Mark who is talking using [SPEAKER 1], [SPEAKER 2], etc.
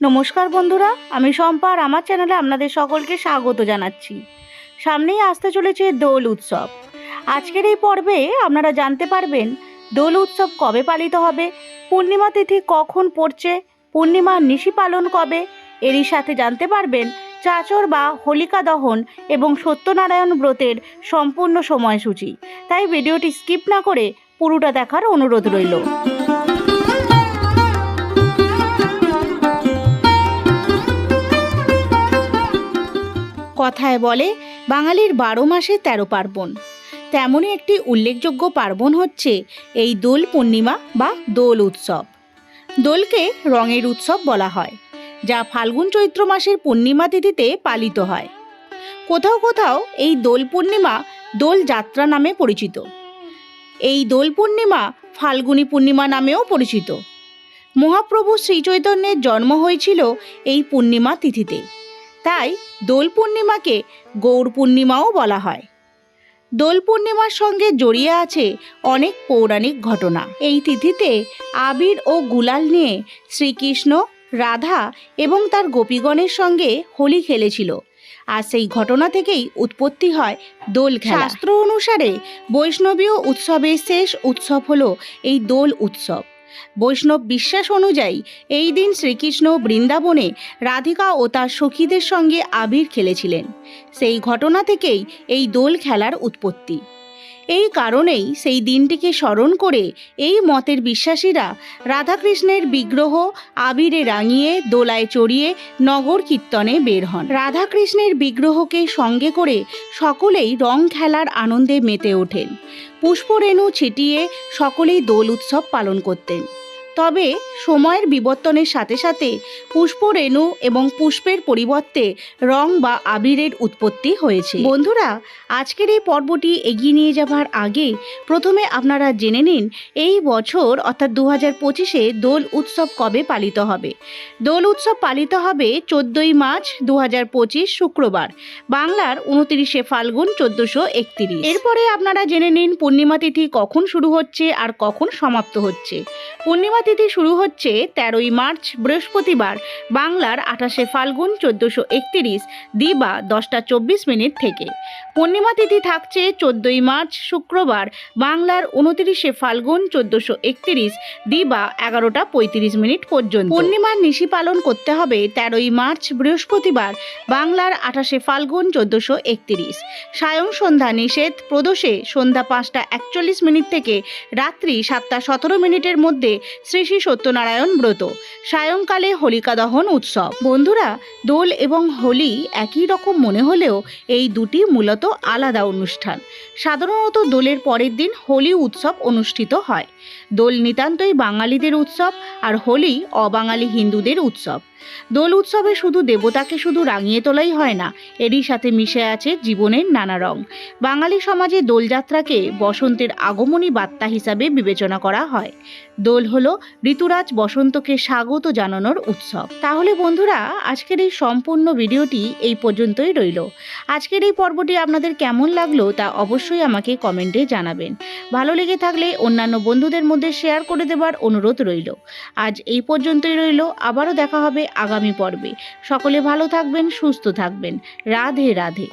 [SPEAKER 1] নমস্কার বন্ধুরা, আমি শম্পা আর আমার চ্যানেলে আপনাদের সকলকে স্বাগত জানাচ্ছি। সামনেই আসতে চলেছে দোল উৎসব। আজকের এই পর্বে আপনারা জানতে পারবেন দোল উৎসব কবে পালিত হবে, পূর্ণিমা তিথি কখন পড়ছে, পূর্ণিমা নিশি পালন কবে, এরই সাথে জানতে পারবেন চাচর বা হোলিকা দহন এবং সত্যনারায়ণ ব্রতের সম্পূর্ণ সময়সূচি। তাই ভিডিওটি স্কিপ না করে পুরোটা দেখার অনুরোধ রইল। কথায় বলে, বাঙালির বারো মাসে তেরো পার্বণ। তেমনই একটি উল্লেখযোগ্য পার্বণ হচ্ছে এই দোল পূর্ণিমা বা দোল উৎসব। দোলকে রঙের উৎসব বলা হয়, যা ফাল্গুন চৈত্র মাসের পূর্ণিমা তিথিতে পালিত হয়। কোথাও কোথাও এই দোল পূর্ণিমা দোল যাত্রা নামে পরিচিত। এই দোল পূর্ণিমা ফাল্গুনী পূর্ণিমা নামেও পরিচিত। মহাপ্রভু শ্রীচৈতন্যের জন্ম হয়েছিল এই পূর্ণিমা তিথিতে। তাই দোল পূর্ণিমাকে গৌর পূর্ণিমাও বলা হয়। দোল পূর্ণিমার সঙ্গে জড়িয়ে আছে অনেক পৌরাণিক ঘটনা। এই তিথিতে আবির ও গুলাল নিয়ে শ্রীকৃষ্ণ, রাধা এবং তার গোপীগণের সঙ্গে হোলি খেলেছিল। আর সেই ঘটনা থেকেই উৎপত্তি হয় দোল খেলা। শাস্ত্র অনুসারে বৈষ্ণবীয় উৎসবের শেষ উৎসব হলো এই দোল উৎসব। বৈষ্ণব বিশ্বাস অনুযায়ী এই দিন শ্রীকৃষ্ণ বৃন্দাবনে রাধিকা ও তার সখীদের সঙ্গে আবির খেলেছিলেন। সেই ঘটনা থেকেই এই দোল খেলার উৎপত্তি। এই কারণেই সেই দিনটিকে স্মরণ করে এই মতের বিশ্বাসীরা রাধাকৃষ্ণের বিগ্রহ আবিরে রাঙিয়ে, দোলায় চড়িয়ে নগর কীর্তনে বের হন। রাধাকৃষ্ণের বিগ্রহকে সঙ্গে করে সকলেই রং খেলার আনন্দে মেতে ওঠেন। পুষ্পরেণু ছিটিয়ে সকলেই দোল উৎসব পালন করতেন। তবে সময়ের বিবর্তনের সাথে সাথে পুষ্পরেণু এবং পুষ্পের পরিবর্তে রং বা আবিরের উৎপত্তি হয়েছে। বন্ধুরা, আজকের এই পর্বটি এগিয়ে নিয়ে যাবার আগে প্রথমে আপনারা জেনে নিন, এই বছর অর্থাৎ দু হাজার পঁচিশে দোল উৎসব কবে পালিত হবে? দোল উৎসব পালিত হবে চোদ্দোই মার্চ দু হাজার পঁচিশ শুক্রবার, বাংলার উনতিরিশে ফাল্গুন চোদ্দোশো একতিরিশ। এরপরে আপনারা জেনে নিন, পূর্ণিমা তিথি কখন শুরু হচ্ছে আর কখন সমাপ্ত হচ্ছে। পূর্ণিমা তিথি শুরু হচ্ছে তেরোই মার্চ, বৃহস্পতিবার, বাংলার আঠাশে ফাল্গুন চোদ্দোশো একতিরিশ, দিবা দশটা চব্বিশ মিনিট থেকে। পূর্ণিমা তিথি থাকছে চোদ্দোই মার্চ, শুক্রবার, বাংলার উনতিরিশে ফাল্গুন চোদ্দোশো একতিরিশ, দিবা এগারোটা পঁয়ত্রিশ মিনিট পর্যন্ত। পূর্ণিমার নিশি পালন করতে হবে তেরোই মার্চ, বৃহস্পতিবার, বাংলার আঠাশে ফাল্গুন চোদ্দোশো একতিরিশ। সায়ং সন্ধ্যা নিষেধ, প্রদোষে সন্ধ্যা পাঁচটা একচল্লিশ মিনিট থেকে রাত্রি সাতটা সতেরো মিনিটের মধ্যে শ্রী শ্রী সত্যনারায়ণ ব্রত। সায়ংকালে হোলিকা দহন উৎসব। বন্ধুরা, দোল এবং হোলি একই রকম মনে হলেও এই দুটি মূলত আলাদা অনুষ্ঠান। সাধারণত দোলের পরের দিন হোলি উৎসব অনুষ্ঠিত হয়। দোল নিতান্তই বাঙালিদের উৎসব আর হোলি অবাঙালি হিন্দুদের উৎসব। দোল উৎসবে শুধু দেবতাকে শুধু রাঙিয়ে তোলাই হয় না, এরই সাথে মিশে আছে জীবনের নানা রং। বাঙালি সমাজে দোলযাত্রাকে বসন্তের আগমনী বার্তা হিসাবে বিবেচনা করা হয়। দোল হলো ঋতুরাজ বসন্তকে স্বাগত জানানোর উৎসব। তাহলে বন্ধুরা, আজকের এই সম্পূর্ণ ভিডিওটি এই পর্যন্তই রইল। আজকের এই পর্বটি আপনাদের কেমন লাগল তা অবশ্যই আমাকে কমেন্টে জানাবেন। ভালো লেগে থাকলে অন্যান্য বন্ধুদের মধ্যে শেয়ার করে দেবার অনুরোধ রইল। আজ এই পর্যন্তই রইল, আবারও দেখা হবে আগামী পর্বে। সকলে ভালো থাকবেন, সুস্থ থাকবেন। রাধে রাধে।